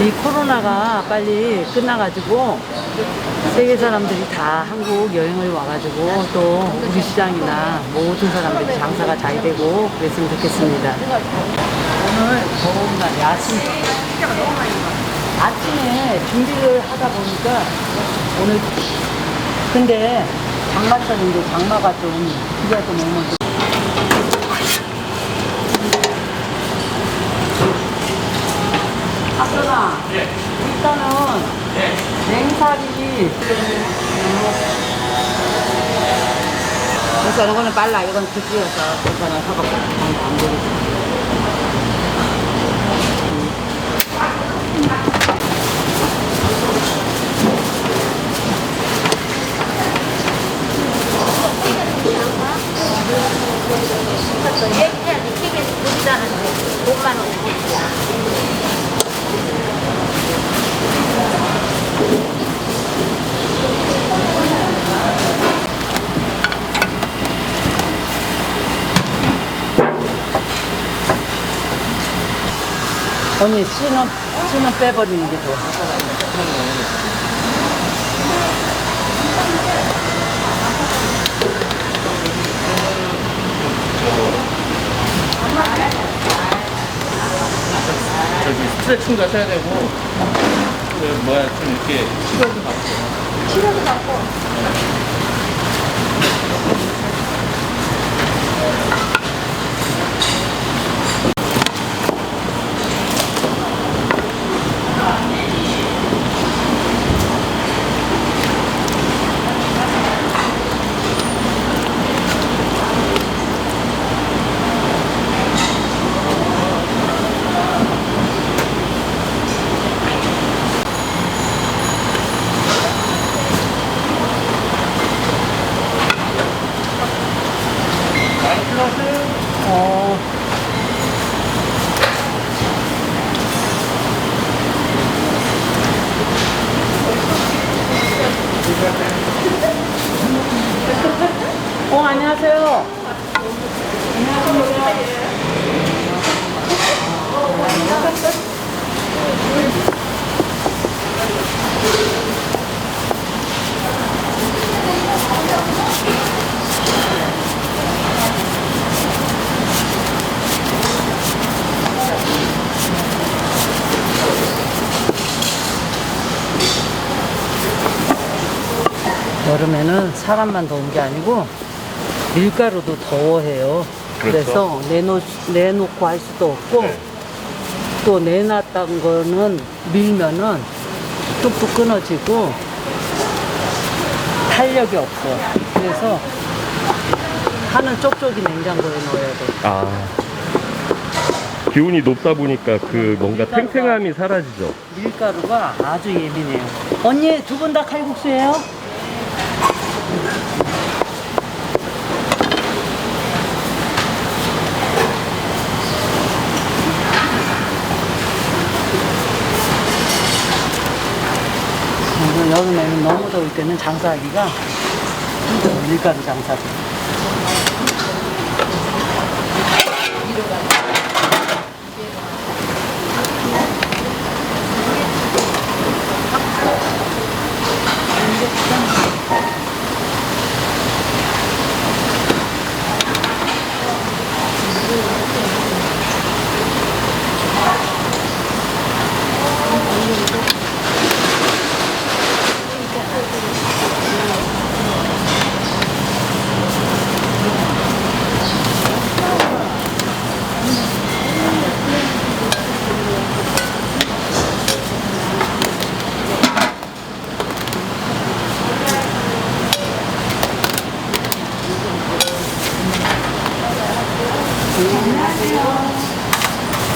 이 코로나가 빨리 끝나가지고 세계 사람들이 다 한국 여행을 와가지고 또 우리 시장이나 모든 사람들이 장사가 잘 되고 그랬으면 좋겠습니다. 오늘 더운 날이 아침 아침에 준비를 하다 보니까 오늘 근데 장마철인데 장마가 좀 비가 좀 오면 좀 아빠가 일단은 냉살이 그래서 이거는 빨라. 이건 급이어서 괜찮아 사갖고 안 되겠어 얘기해야지 튀겨서 못하는데 돈만 오고 언니 씨는 씨는 빼버리는 게 좋아. 저기 스트레칭도 하셔야 되고 그 뭐야 좀 이렇게 시간도 받고. 많이 안녕하세요. 여름에는 사람만 더운 게 아니고 밀가루도 더워해요. 그래서 내놓, 내놓고 할 수도 없고 네. 또 내놨던 거는 밀면은 뚝뚝 끊어지고 탄력이 없어. 그래서 하는 쪽쪽이 냉장고에 넣어야 돼. 아. 기온이 높다 보니까 그 뭔가 탱탱함이 사라지죠. 밀가루가 아주 예민해요. 언니 두 분 다 칼국수예요? 여름에는 너무 더울 때는 장사하기가 힘들어, 밀가루 장사도.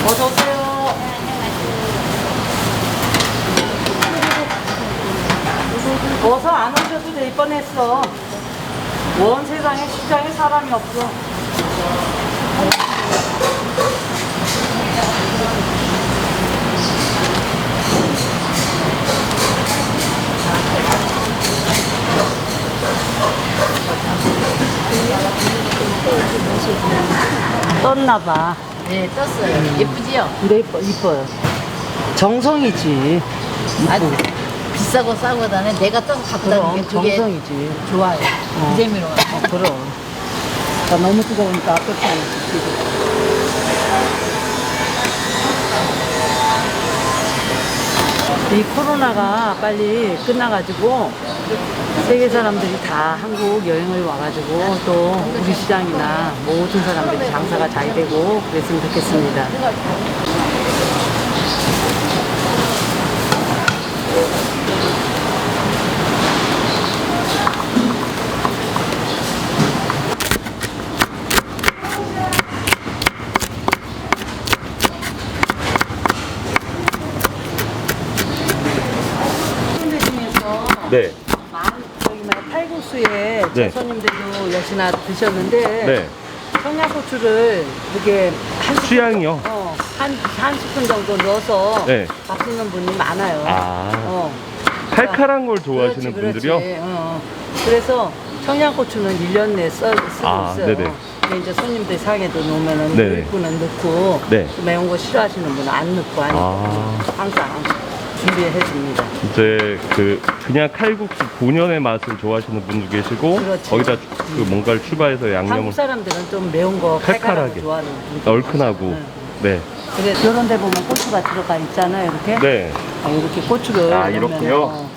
어서 오세요. 어서 안 오셔도 될 뻔했어. 원 세상에 시장에 사람이 없어. 떴나 봐. 네 떴어요 예쁘지요? 근데 이뻐, 이뻐요. 정성이지. 아니, 비싸고 싸고 다네 내가 떠서 다니는 그럼 게 되게 정성이지. 좋아요. 어. 그 재미로. 어, 그럼. 나 너무 뜨거우니까 아깝지 않아. 이 코로나가 빨리 끝나가지고 세계 사람들이 다 한국 여행을 와가지고 또 우리 시장이나 모든 사람들이 장사가 잘 되고 그랬으면 좋겠습니다. 손님들 중에서 네. 많은 저기 막 칼국수에 네. 제 손님들도 역시나 드셨는데 네. 청양고추를 이렇게 한 스푼 취향이요? 어, 한, 한 스푼 정도 넣어서 네. 바꾸는 분이 많아요. 아. 어. 칼칼한 걸 좋아하시는 그렇지, 그렇지. 분들이요? 어, 어. 그래서 청양고추는 1년 내에 써, 쓰고 아, 있어요. 네네. 근데 이제 손님들 상에도 놓으면은 네네. 분은 넣고 네. 또 매운 거 싫어하시는 분은 안 넣고 하니까 아. 항상 준비해 줍니다. 이제 그 그냥 칼국수 본연의 맛을 좋아하시는 분도 계시고 그렇지. 거기다 그 뭔가를 추가해서 양념을 한국 사람들은 좀 매운 거 칼칼하게 칼칼하게. 좋아하는 분들. 얼큰하고 네. 그래 이런 데 보면 고추가 들어가 있잖아요 이렇게 네. 아, 이렇게 고추를 아, 넣으면, 이렇게요? 어,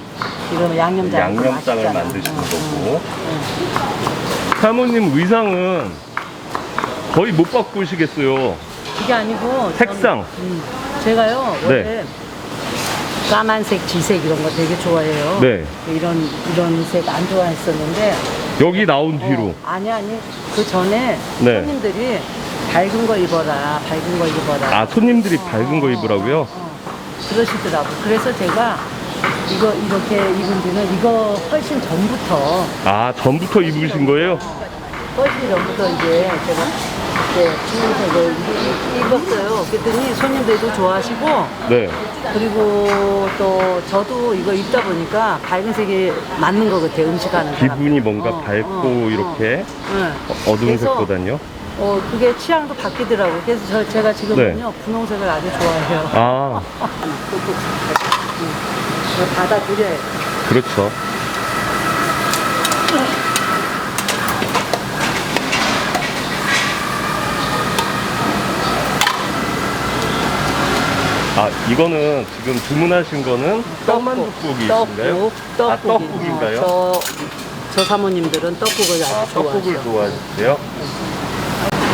이러면 양념장 양념장을 만드시는 거고. 사모님 의상은 거의 못 바꾸시겠어요. 그게 아니고 색상. 저는, 음, 제가요 원래 네. 까만색, 지색 이런 거 되게 좋아해요. 네. 이런 이런 색 안 좋아했었는데 여기 나온 뒤로. 어, 아니 아니 그 전에 네. 손님들이 밝은 거 입어라, 밝은 거 입어라. 아, 손님들이 어, 밝은 거 어, 입으라고요? 어, 어. 그러시더라고. 그래서 제가 이거 이렇게 입은 지는 이거 훨씬 전부터 아, 전부터 입으신 거예요? 훨씬 전부터 이제 제가 이제 주문색을 입었어요. 그랬더니 손님들도 좋아하시고 네. 그리고 또 저도 이거 입다 보니까 밝은 색이 맞는 것 같아요. 음식하는. 기분이 뭔가 어, 밝고 어, 이렇게 응. 어- 어두운 그래서 색보다는요? 어, 그게 취향도 바뀌더라고요. 그래서 저, 제가 지금은요, 네. 분홍색을 아주 좋아해요. 아, 응. 받아들여요. 그렇죠. 아, 이거는 지금 주문하신 거는 떡만둣국이신가요? 떡국, 아, 떡국이. 떡국인가요? 어, 저, 저 사모님들은 떡국을 아주 아, 떡국을 좋아하세요. 좋아하세요?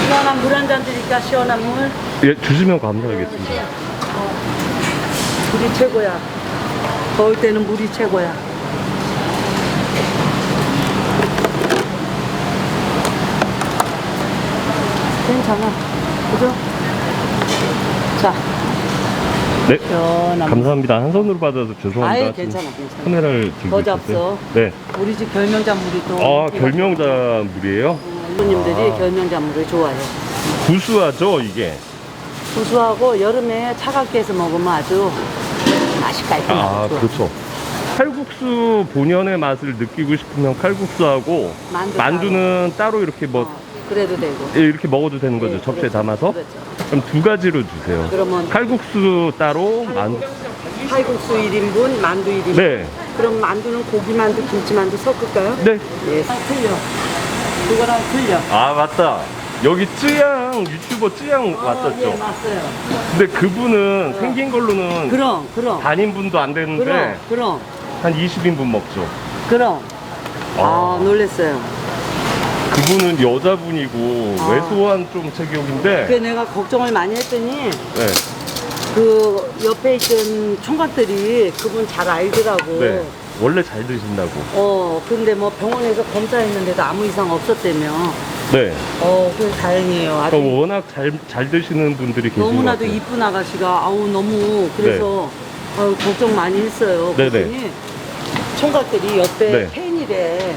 시원한 물 한 잔 드릴까? 시원한 물? 예, 주시면 감사하겠습니다. 물이 최고야. 더울 때는 물이 최고야. 괜찮아. 그죠? 자, 네, 시원한 물. 감사합니다. 한 손으로 받아서 죄송합니다. 아유, 괜찮아, 괜찮아. 카메라를 들고 더 있었어요. 잡숴. 네. 우리 집 결명자물이 또. 아, 인기가 결명자 물이에요? 손님들이 아. 결명자물을 좋아해요. 구수하죠, 이게? 구수하고 여름에 차갑게 해서 먹으면 아주 맛이 깔끔하고 아, 좋아. 그렇죠. 칼국수 본연의 맛을 느끼고 싶으면 칼국수하고 만두 만두 는 따로 이렇게 뭐 어, 그래도 되고. 예, 이렇게 먹어도 되는 거죠. 네, 접시에 그렇죠. 담아서. 그렇죠. 그럼 두 가지로 주세요. 그러면 칼국수 따로 만두. 칼국수 1인분, 만두 1인분. 네. 그럼 만두는 고기 만두, 김치 만두 섞을까요? 네. 예. 틀려. 그거랑 틀려. 아, 맞다. 여기 쯔양 유튜버 쯔양 어, 예, 왔었죠. 맞어요. 근데 그분은 생긴 걸로는 그럼, 그럼. 단인분도 안 되는데 그럼, 그럼, 한 20인분 먹죠. 그럼. 아, 아. 놀랬어요. 그분은 여자분이고 아. 왜소한 좀 체격인데 그래 내가 걱정을 많이 했더니 네. 그 옆에 있던 총각들이 그분 잘 알더라고. 네. 원래 잘 드신다고. 어, 근데 뭐 병원에서 검사했는데도 아무 이상 없었다며. 네. 어, 그래 다행이에요. 아주 그러니까 워낙 잘, 잘 드시는 분들이 계신 것 너무나도 같아요. 이쁜 아가씨가 아우 너무 그래서 아유, 걱정 많이 했어요. 네네. 그랬더니 총각들이 옆에 네. 팬이래.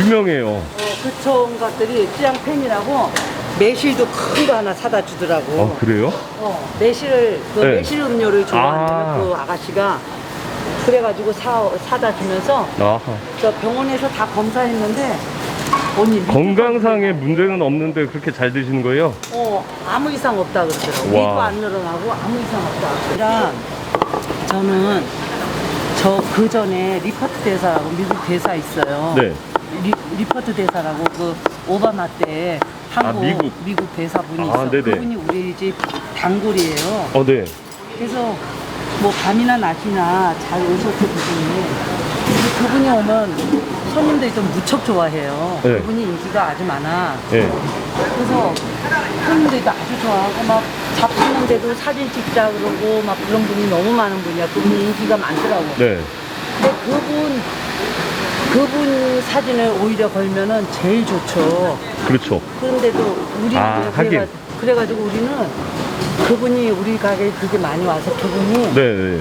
유명해요. 어, 그 총각들이 찌양 팬이라고 매실도 큰 거 하나 사다 주더라고. 어, 그래요? 어, 매실을 그 네. 매실 음료를 좋아한다는 아. 그 아가씨가 그래가지고 사 사다 주면서 아하. 저 병원에서 다 검사했는데 언니 건강상의 문제는 없는데 그렇게 잘 드시는 거예요? 어, 아무 이상 없다 그러더라고. 와. 위도 안 늘어나고 아무 이상 없다. 그냥 저는 저 그 전에 리퍼트 대사라고 미국 대사 있어요. 네. 리, 리퍼트 대사라고 그 오바마 때 한국 아, 미국. 대사분이 아, 있어. 네네. 그분이 우리 집 단골이에요. 어, 네. 그래서 뭐 밤이나 낮이나 잘 오셨고 그분이 근데 그분이 오면 손님들이 좀 무척 좋아해요. 네. 그분이 인기가 아주 많아. 네. 그래서 손님들도 아주 좋아하고 막 잡히는데도 사진 찍자 그러고 막 그런 분이 너무 많은 분이야. 그분이 인기가 많더라고. 네. 근데 그분 그분 사진을 오히려 걸면은 제일 좋죠. 그렇죠. 그런데도 우리는 아, 그래- 그래가, 하긴. 그래가지고 우리는 그분이 우리 가게에 그렇게 많이 와서 그분이 네, 네.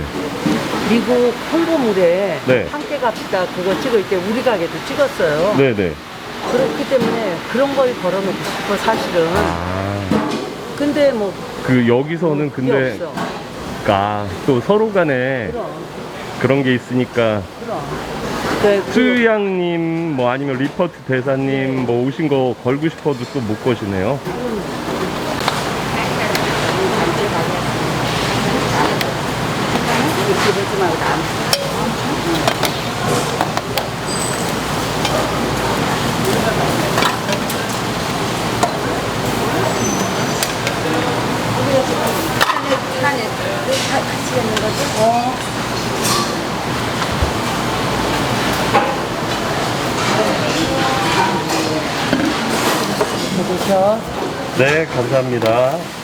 미국 홍보물에 네. 함께 갑시다 그거 찍을 때 우리 가게도 찍었어요. 네, 네. 그렇기 때문에 그런 걸 걸어놓고 싶어 사실은. 아. 근데 뭐 그 여기서는 그게 근데 없어. 아, 또 서로 간에 그럼 그런 게 있으니까 그럼. 그, 그, 트양님 뭐 아니면 리퍼트 대사님 뭐 오신 거 걸고 싶어도 또 못 거시네요. 어. 드셔. 네, 감사합니다.